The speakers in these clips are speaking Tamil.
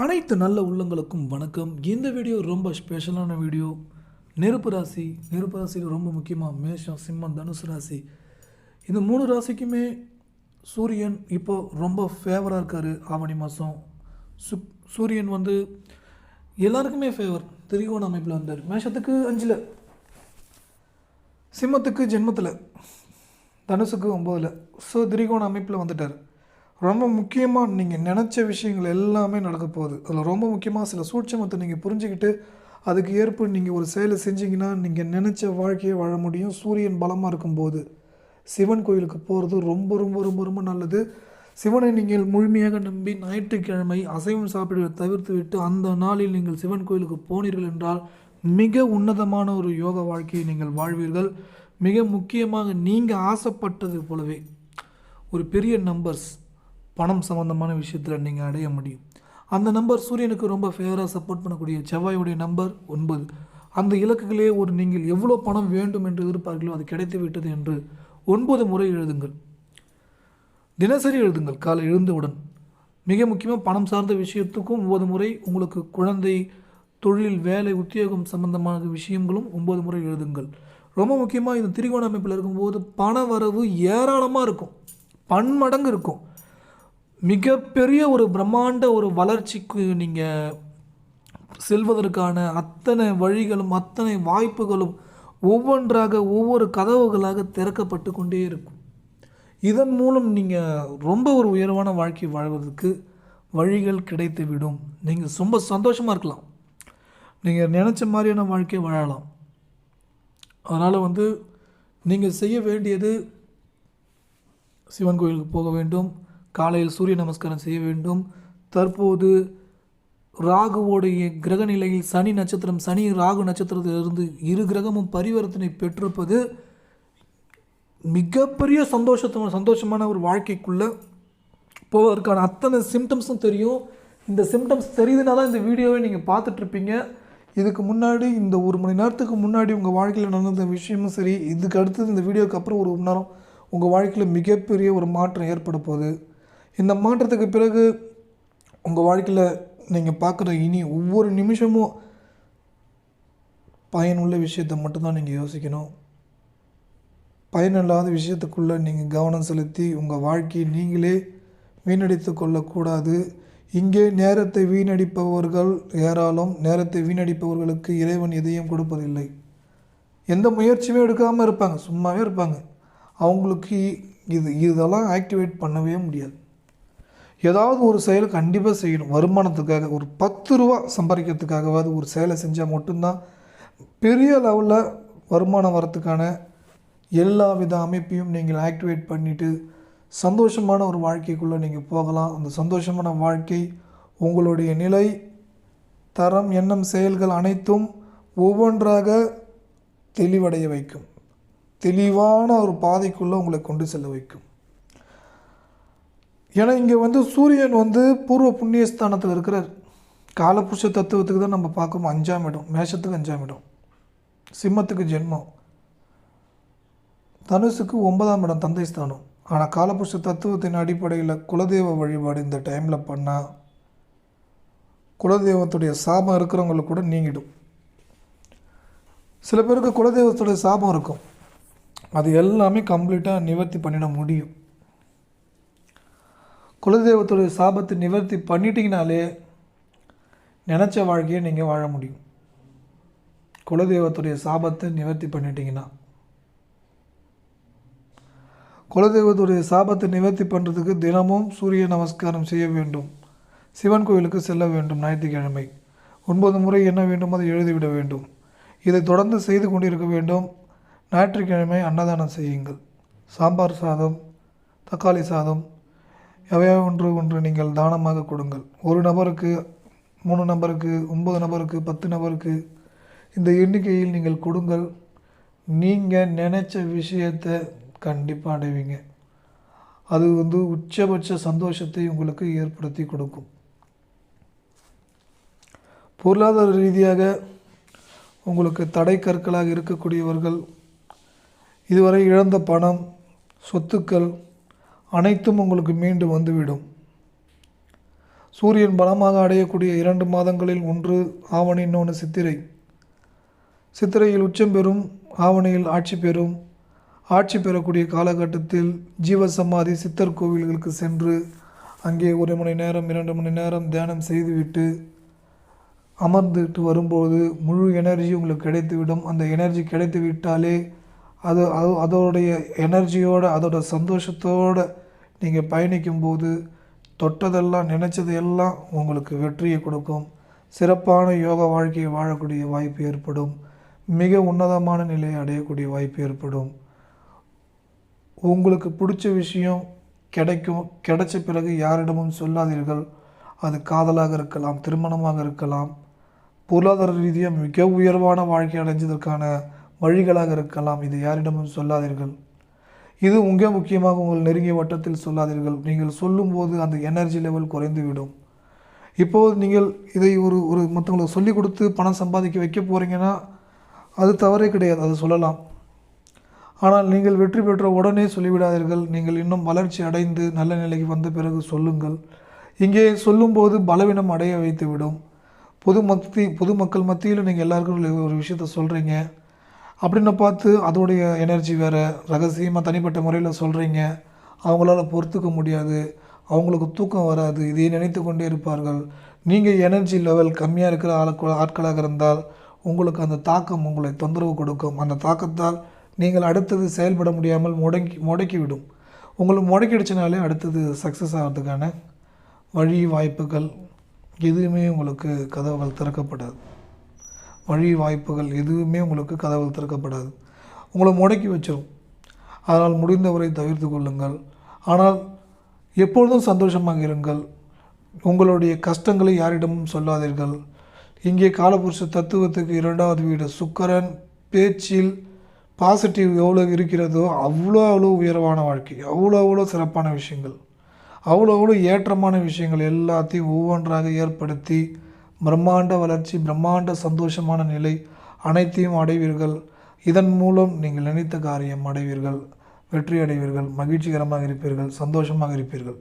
அனைத்து நல்ல உள்ளங்களுக்கும் வணக்கம். இந்த வீடியோ ரொம்ப ஸ்பெஷலான வீடியோ. நெருப்பு ராசி நெருப்பு ராசியில் ரொம்ப முக்கியமாக மேஷம் சிம்மம் தனுசு ராசி. இந்த மூணு ராசிக்குமே சூரியன் இப்போ ரொம்ப ஃபேவராக இருக்கார் ஆவணி மாதம் சு சூரியன் வந்து எல்லாருக்குமே ஃபேவர் திரிகோண அமைப்பில் வந்தார். மேஷத்துக்கு அஞ்சில். சிம்மத்துக்கு ஜென்மத்தில். தனுசுக்கு ஒம்போதில். ஸோ திரிகோண அமைப்பில் வந்துட்டார். ரொம்ப முக்கியமாக நீங்கள் நினச்ச விஷயங்கள் எல்லாமே நடக்க போகுது. அதில் ரொம்ப முக்கியமாக சில சூட்சமத்தை நீங்கள் புரிஞ்சுக்கிட்டு அதுக்கு ஏற்ப நீங்கள் ஒரு செயலை செஞ்சீங்கன்னா நீங்கள் நினச்ச வாழ்க்கையை வாழ முடியும். சூரியன் பலமாக இருக்கும்போது சிவன் கோயிலுக்கு போகிறது ரொம்ப ரொம்ப ரொம்ப ரொம்ப நல்லது. சிவனை நீங்கள் முழுமையாக நம்பி ஞாயிற்றுக்கிழமை அசைவம் சாப்பிடுவதை தவிர்த்து விட்டு அந்த நாளில் நீங்கள் சிவன் கோயிலுக்கு போனீர்கள் என்றால் மிக உன்னதமான ஒரு யோக வாழ்க்கையை நீங்கள் வாழ்வீர்கள். மிக முக்கியமாக நீங்கள் ஆசைப்பட்டது போலவே ஒரு பெரிய நம்பர்ஸ் பணம் சம்மந்தமான விஷயத்தில் நீங்கள் அடைய முடியும். அந்த நம்பர் சூரியனுக்கு ரொம்ப ஃபேவராக சப்போர்ட் பண்ணக்கூடிய செவ்வாயுடைய நம்பர் ஒன்பது. அந்த இலக்குகளே ஒரு நீங்கள் எவ்வளோ பணம் வேண்டும் என்று எதிர்பார்க்கிறோ அது கிடைத்து விட்டது என்று ஒன்பது முறை எழுதுங்கள். தினசரி எழுதுங்கள் காலை எழுந்தவுடன். மிக முக்கியமாக பணம் சார்ந்த விஷயத்துக்கும் ஒன்பது முறை உங்களுக்கு குழந்தை தொழில் வேலை உத்தியோகம் சம்பந்தமான விஷயங்களும் ஒன்பது முறை எழுதுங்கள். ரொம்ப முக்கியமாக இந்த திரிகோண அமைப்பில் இருக்கும்போது பண வரவு ஏராளமாக இருக்கும். பன்மடங்கு இருக்கும். மிகப்பெரிய ஒரு பிரம்மாண்ட ஒரு வளர்ச்சிக்கு நீங்கள் செல்வதற்கான அத்தனை வழிகளும் அத்தனை வாய்ப்புகளும் ஒவ்வொன்றாக ஒவ்வொரு கதவுகளாக திறக்கப்பட்டு கொண்டே இருக்கும். இதன் மூலம் நீங்கள் ரொம்ப ஒரு உயர்வான வாழ்க்கை வாழ்வதற்கு வழிகள் கிடைத்து விடும் நீங்கள் ரொம்ப சந்தோஷமாக இருக்கலாம். நீங்கள் நினச்ச மாதிரியான வாழ்க்கையை வாழலாம். அதனால் வந்து நீங்கள் செய்ய வேண்டியது சிவன் கோயிலுக்கு போக வேண்டும். காலையில் சூரிய நமஸ்காரம் செய்ய வேண்டும். தற்போது ராகுவோடைய கிரக நிலையில் சனி நட்சத்திரம் சனி ராகு நட்சத்திரத்திலிருந்து இரு கிரகமும் பரிவர்த்தனை பெற்றிருப்பது மிகப்பெரிய சந்தோஷத்த சந்தோஷமான ஒரு வாழ்க்கைக்குள்ளே போவதற்கான அத்தனை சிம்டம்ஸும் தெரியும். இந்த சிம்டம்ஸ் தெரியுதுனா தான் இந்த வீடியோவை நீங்கள் பார்த்துட்ருப்பீங்க. இதுக்கு முன்னாடி இந்த ஒரு மணி நேரத்துக்கு முன்னாடி உங்கள் வாழ்க்கையில் நடந்த விஷயமும் சரி இதுக்கு அடுத்தது இந்த வீடியோக்கு அப்புறம் ஒரு மணி நேரம் உங்கள் வாழ்க்கையில் மிகப்பெரிய ஒரு மாற்றம் ஏற்பட போகுது. இந்த மாற்றத்துக்கு பிறகு உங்கள் வாழ்க்கையில் நீங்கள் பார்க்குற இனி ஒவ்வொரு நிமிஷமும் பயனுள்ள விஷயத்தை மட்டும்தான் நீங்கள் யோசிக்கணும். பயனில்லாத விஷயத்துக்குள்ளே நீங்கள் கவனம் செலுத்தி உங்கள் வாழ்க்கையை நீங்களே வீணடித்து கொள்ளக்கூடாது. இங்கே நேரத்தை வீணடிப்பவர்கள் ஏராளம். நேரத்தை வீணடிப்பவர்களுக்கு இறைவன் எதையும் கொடுப்பதில்லை. எந்த முயற்சியுமே எடுக்காமல் இருப்பாங்க. சும்மாவே இருப்பாங்க. அவங்களுக்கு இது இதெல்லாம் ஆக்டிவேட் பண்ணவே முடியாது. ஏதாவது ஒரு செயல் கண்டிப்பாக செய்யணும். வருமானத்துக்காக ஒரு பத்து ரூபா சம்பாதிக்கிறதுக்காகவாது ஒரு செயலை செஞ்சால் மட்டும்தான் பெரிய லெவலில் வருமானம் வரத்துக்கான எல்லா வித அமைப்பையும் நீங்கள் ஆக்டிவேட் பண்ணிவிட்டு சந்தோஷமான ஒரு வாழ்க்கைக்குள்ளே நீங்கள் போகலாம். அந்த சந்தோஷமான வாழ்க்கை உங்களுடைய நிலை தரம் எண்ணம் செயல்கள் அனைத்தும் ஒவ்வொன்றாக தெளிவடைய வைக்கும். தெளிவான ஒரு பாதைக்குள்ளே உங்களை கொண்டு செல்ல வைக்கும். ஏன்னா இங்கே வந்து சூரியன் வந்து பூர்வ புண்ணியஸ்தானத்தில் இருக்கிறார். காலபுருஷ தத்துவத்துக்கு தான் நம்ம பார்க்கணும். அஞ்சாம் இடம் மேஷத்துக்கு அஞ்சாம் இடம். சிம்மத்துக்கு ஜென்மம். தனுசுக்கு ஒன்பதாம் இடம் தந்தை ஸ்தானம். ஆனால் காலபுருஷ தத்துவத்தின் அடிப்படையில் குலதெய்வ வழிபாடு இந்த டைமில் பண்ணால் குலதெய்வத்துடைய சாபம் இருக்கிறவங்களுக்கு கூட நீங்கிடும். சில பேருக்கு குலதெய்வத்துடைய சாபம் இருக்கும். அது எல்லாமே கம்ப்ளீட்டாக நிவர்த்தி பண்ணிட முடியும். குலதெய்வத்துடைய சாபத்தை நிவர்த்தி பண்ணிட்டீங்கனாலே நினச்ச வாழ்க்கையை நீங்கள் வாழ முடியும். குலதெய்வத்துடைய சாபத்தை நிவர்த்தி பண்ணிட்டீங்கன்னா. குலதெய்வத்துடைய சாபத்தை நிவர்த்தி பண்ணுறதுக்கு தினமும் சூரிய நமஸ்காரம் செய்ய வேண்டும். சிவன் கோயிலுக்கு செல்ல வேண்டும் ஞாயிற்றுக்கிழமை. ஒன்பது முறை என்ன வேண்டுமோ அதை எழுதிவிட வேண்டும். இதை தொடர்ந்து செய்து கொண்டிருக்க வேண்டும். ஞாயிற்றுக்கிழமை அன்னதானம் செய்யுங்கள். சாம்பார் சாதம் தக்காளி சாதம் எவையாக ஒன்று ஒன்று நீங்கள் தானமாக கொடுங்கள். ஒரு நபருக்கு மூணு நபருக்கு ஒன்பது நபருக்கு பத்து நபருக்கு இந்த எண்ணிக்கையில் நீங்கள் கொடுங்கள். நீங்கள் நினச்ச விஷயத்தை கண்டிப்பாக அடைவீங்க. அது வந்து உச்சபட்ச சந்தோஷத்தை உங்களுக்கு ஏற்படுத்தி கொடுக்கும். பொருளாதார ரீதியாக உங்களுக்கு தடை கற்களாக இருக்கக்கூடியவர்கள் இதுவரை இழந்த பணம் சொத்துக்கள் அனைத்தும் உங்களுக்கு மீண்டும் வந்துவிடும். சூரியன் பலமாக அடையக்கூடிய இரண்டு மாதங்களில் ஒன்று ஆவணி இன்னொன்று சித்திரை. சித்திரையில் உச்சம் பெறும் ஆவணியில் ஆட்சி பெறும். ஆட்சி பெறக்கூடிய காலகட்டத்தில் ஜீவசமாதி சித்தர் கோவில்களுக்கு சென்று அங்கே ஒரு மணி நேரம் இரண்டு மணி நேரம் தியானம் செய்துவிட்டு அமர்ந்துட்டு வரும்போது முழு எனர்ஜி உங்களுக்கு கிடைத்துவிடும். அந்த எனர்ஜி கிடைத்து விட்டாலே அது அது அதோடைய எனர்ஜியோட அதோட சந்தோஷத்தோடு நீங்கள் பயணிக்கும்போது தொட்டதெல்லாம் நினச்சது எல்லாம் உங்களுக்கு வெற்றியை கொடுக்கும். சிறப்பான யோக வாழ்க்கையை வாழக்கூடிய வாய்ப்பு ஏற்படும். மிக உன்னதமான நிலையை அடையக்கூடிய வாய்ப்பு ஏற்படும். உங்களுக்கு பிடிச்ச விஷயம் கிடைக்கும் கிடைச்ச பிறகு யாரிடமும் சொல்லாதீர்கள். அது காதலாக இருக்கலாம் திருமணமாக இருக்கலாம். பொருளாதார ரீதியாக மிக உயர்வான வாழ்க்கை அடைஞ்சதற்கான வழிகளாக இருக்கலாம். இது யாரிடமும் சொல்லாதீர்கள். இது மிக முக்கியமாக உங்கள் நெருங்கிய வட்டத்தில் சொல்லாதீர்கள். நீங்கள் சொல்லும்போது அந்த எனர்ஜி லெவல் குறைந்துவிடும். இப்போது நீங்கள் இதை ஒரு ஒரு மற்றவங்களுக்கு சொல்லிக் கொடுத்து பணம் சம்பாதிக்க வைக்க போகிறீங்கன்னா அது தவறே கிடையாது. அது சொல்லலாம். ஆனால் நீங்கள் வெற்றி பெற்ற உடனே சொல்லிவிடாதீர்கள். நீங்கள் இன்னும் வளர்ச்சி அடைந்து நல்ல நிலைக்கு வந்த பிறகு சொல்லுங்கள். இங்கே சொல்லும்போது பலவீனம் அடைய வைத்துவிடும். பொது மத்தி பொதுமக்கள் மத்தியில் நீங்கள் எல்லாருக்கும் ஒரு விஷயத்த சொல்கிறீங்க அப்படின்னு பார்த்து அதோடைய எனர்ஜி வேறு ரகசியமாக தனிப்பட்ட முறையில் சொல்கிறீங்க அவங்களால பொறுத்துக்க முடியாது. அவங்களுக்கு தூக்கம் வராது. இதை நினைத்து கொண்டே இருப்பார்கள். நீங்கள் எனர்ஜி லெவல் கம்மியாக இருக்கிற ஆளுக்கு ஆட்களாக இருந்தால் உங்களுக்கு அந்த தாக்கம் உங்களை தொந்தரவு கொடுக்கும். அந்த தாக்கத்தால் நீங்கள் அடுத்தது செயல்பட முடியாமல் முடங்கி முடக்கிவிடும். உங்களுக்கு முடக்கிடுச்சினாலே அடுத்தது சக்ஸஸ் ஆகிறதுக்கான வழி வாய்ப்புகள் எதுவுமே உங்களுக்கு கதவுகள் திறக்கப்படாது. வழி வாய்ப்புகள் எதுவுமே உங்களுக்கு கதவுகள் திறக்கப்படாது. உங்களை முடக்கி வச்சிடும் அதனால் முடிந்தவரை தவிர்த்து கொள்ளுங்கள். ஆனால் எப்பொழுதும் சந்தோஷமாக இருங்கள். உங்களுடைய கஷ்டங்களை யாரிடமும் சொல்லாதீர்கள். இங்கே காலபுருஷ தத்துவத்துக்கு இரண்டாவது வீடு. சுக்கரன் பேச்சில் பாசிட்டிவ் எவ்வளோ இருக்கிறதோ அவ்வளோ அவ்வளோ உயர்வான வாழ்க்கை. அவ்வளோ அவ்வளோ சிறப்பான விஷயங்கள். அவ்வளோ அவ்வளோ ஏற்றமான விஷயங்கள் எல்லாத்தையும் ஒவ்வொன்றாக ஏற்படுத்தி பிரம்மாண்ட வளர்ச்சி பிரம்மாண்ட சந்தோஷமான நிலை அனைத்தையும் அடைவீர்கள். இதன் மூலம் நீங்கள் நினைத்த காரியம் அடைவீர்கள். வெற்றி அடைவீர்கள். மகிழ்ச்சிகரமாக இருப்பீர்கள். சந்தோஷமாக இருப்பீர்கள்.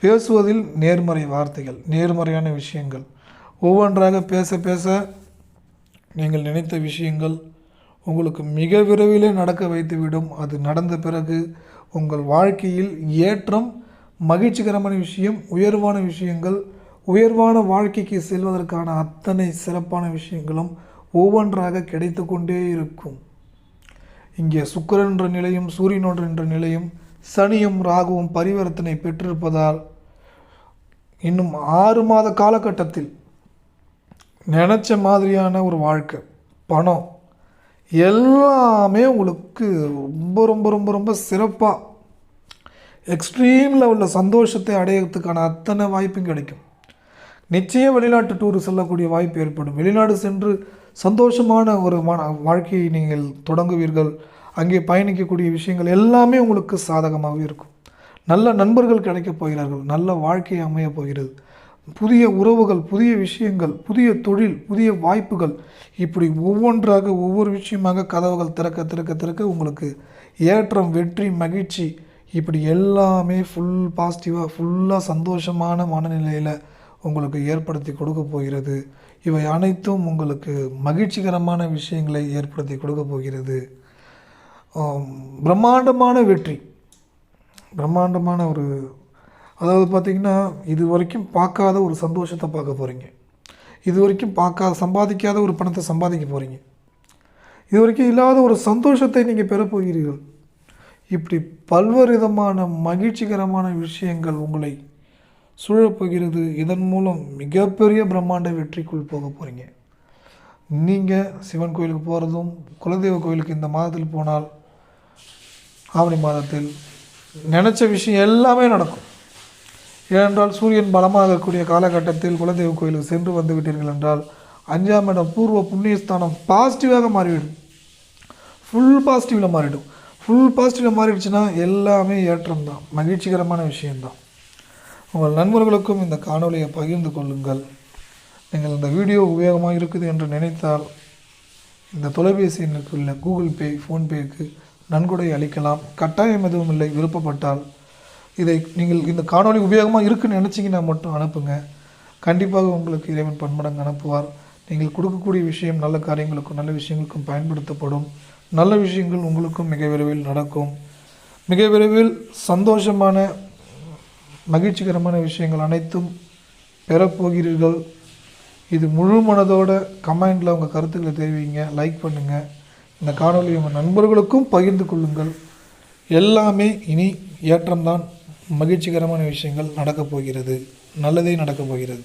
பேசுவதில் நேர்மறை வார்த்தைகள் நேர்மறையான விஷயங்கள். ஒவ்வொன்றாக பேச பேச நீங்கள் நினைத்த விஷயங்கள் உங்களுக்கு மிக விரைவிலே நடக்க வைத்துவிடும். அது நடந்த பிறகு உங்கள் வாழ்க்கையில் ஏற்றம் மகிழ்ச்சிகரமான விஷயம் உயர்வான விஷயங்கள் உயர்வான வாழ்க்கைக்கு செல்வதற்கான அத்தனை சிறப்பான விஷயங்களும் ஒவ்வொன்றாக கிடைத்து கொண்டே இருக்கும். இங்கே சுக்கரன் என்ற நிலையும் சூரியன் என்ற நிலையும் சனியும் ராகுவும் பரிவர்த்தனை பெற்றிருப்பதால் இன்னும் ஆறு மாத காலகட்டத்தில் நினச்ச மாதிரியான ஒரு வாழ்க்கை பணம் எல்லாமே உங்களுக்கு ரொம்ப ரொம்ப ரொம்ப ரொம்ப சிறப்பாக எக்ஸ்ட்ரீம் லெவலில் சந்தோஷத்தை அடையிறதுக்கான அத்தனை வாய்ப்பும் கிடைக்கும். நிச்சயம் வெளிநாட்டு டூர் செல்லக்கூடிய வாய்ப்பு ஏற்படும். வெளிநாடு சென்று சந்தோஷமான ஒரு மன வாழ்க்கையை நீங்கள் தொடங்குவீர்கள். அங்கே பயணிக்கக்கூடிய விஷயங்கள் எல்லாமே உங்களுக்கு சாதகமாகவே இருக்கும். நல்ல நண்பர்கள் கிடைக்கப் போகிறார்கள். நல்ல வாழ்க்கை அமையப் போகிறது. புதிய உறவுகள் புதிய விஷயங்கள் புதிய தொழில் புதிய வாய்ப்புகள் இப்படி ஒவ்வொன்றாக ஒவ்வொரு விஷயமாக கதவுகள் திறக்க திறக்க திறக்க உங்களுக்கு ஏற்றம் வெற்றி மகிழ்ச்சி இப்படி எல்லாமே ஃபுல் பாசிட்டிவாக ஃபுல்லாக சந்தோஷமான மனநிலையில் உங்களுக்கு ஏற்படுத்தி கொடுக்க போகிறது. இவை அனைத்தும் உங்களுக்கு மகிழ்ச்சிகரமான விஷயங்களை ஏற்படுத்தி கொடுக்க போகிறது. பிரம்மாண்டமான வெற்றி. பிரம்மாண்டமான ஒரு அதாவது பார்த்திங்கன்னா இது வரைக்கும் பார்க்காத ஒரு சந்தோஷத்தை பார்க்க போகிறீங்க இது வரைக்கும் பார்க்காத சம்பாதிக்காத ஒரு பணத்தை சம்பாதிக்க போகிறீங்க இது வரைக்கும் இல்லாத ஒரு சந்தோஷத்தை நீங்கள் பெறப்போகிறீர்கள் இப்படி பல்வேறு விதமான மகிழ்ச்சிகரமான விஷயங்கள் உங்களை சூழப்போகிறது. இதன் மூலம் மிகப்பெரிய பிரம்மாண்ட வெற்றிக்குள் போக போகிறீங்க நீங்கள் சிவன் கோயிலுக்கு போகிறதும் குலதெய்வ கோயிலுக்கு இந்த மாதத்தில் போனால் ஆவணி மாதத்தில் நினச்ச விஷயம் எல்லாமே நடக்கும். ஏனென்றால் சூரியன் பலமாக இருக்கக்கூடிய காலகட்டத்தில் குலதெய்வ கோயிலுக்கு சென்று வந்து விட்டீர்கள் என்றால் அஞ்சாம் இடம் பூர்வ புண்ணியஸ்தானம் பாசிட்டிவாக மாறிவிடும். ஃபுல் பாசிட்டிவில் மாறிடும். ஃபுல் பாசிட்டிவில் மாறிடுச்சுன்னா எல்லாமே ஏற்றம் தான் மகிழ்ச்சிகரமான விஷயம்தான். உங்கள் நண்பர்களுக்கும் இந்த காணொளியை பகிர்ந்து கொள்ளுங்கள். நீங்கள் இந்த வீடியோ உபயோகமாக இருக்குது என்று நினைத்தால் இந்த தொலைபேசி எண்ணுக்குள்ள கூகுள் பே ஃபோன்பேக்கு நன்கொடை அளிக்கலாம். கட்டாயம் எதுவும் இல்லை விருப்பப்பட்டால் இதை நீங்கள் இந்த காணொளி உபயோகமாக இருக்குன்னு நினச்சிங்கன்னா மட்டும் அனுப்புங்க. கண்டிப்பாக உங்களுக்கு இறைவன் பன்மடங்கு அனுப்புவார். நீங்கள் கொடுக்கக்கூடிய விஷயம் நல்ல காரியங்களுக்கும் நல்ல விஷயங்களுக்கும் பயன்படுத்தப்படும். நல்ல விஷயங்கள் உங்களுக்கும் மிக விரைவில் நடக்கும். மிக விரைவில் சந்தோஷமான மகிழ்ச்சிகரமான விஷயங்கள் அனைத்தும் பெறப்போகிறீர்கள். இது முழு மனதோட கமெண்டில் உங்கள் கருத்துக்களை தெரிவிங்க லைக் பண்ணுங்கள் இந்த காணொலி உங்கள் நண்பர்களுக்கும் பகிர்ந்து கொள்ளுங்கள். எல்லாமே இனி ஏற்றம்தான். மகிழ்ச்சிகரமான விஷயங்கள் நடக்கப் போகிறது. நல்லதே நடக்கப் போகிறது.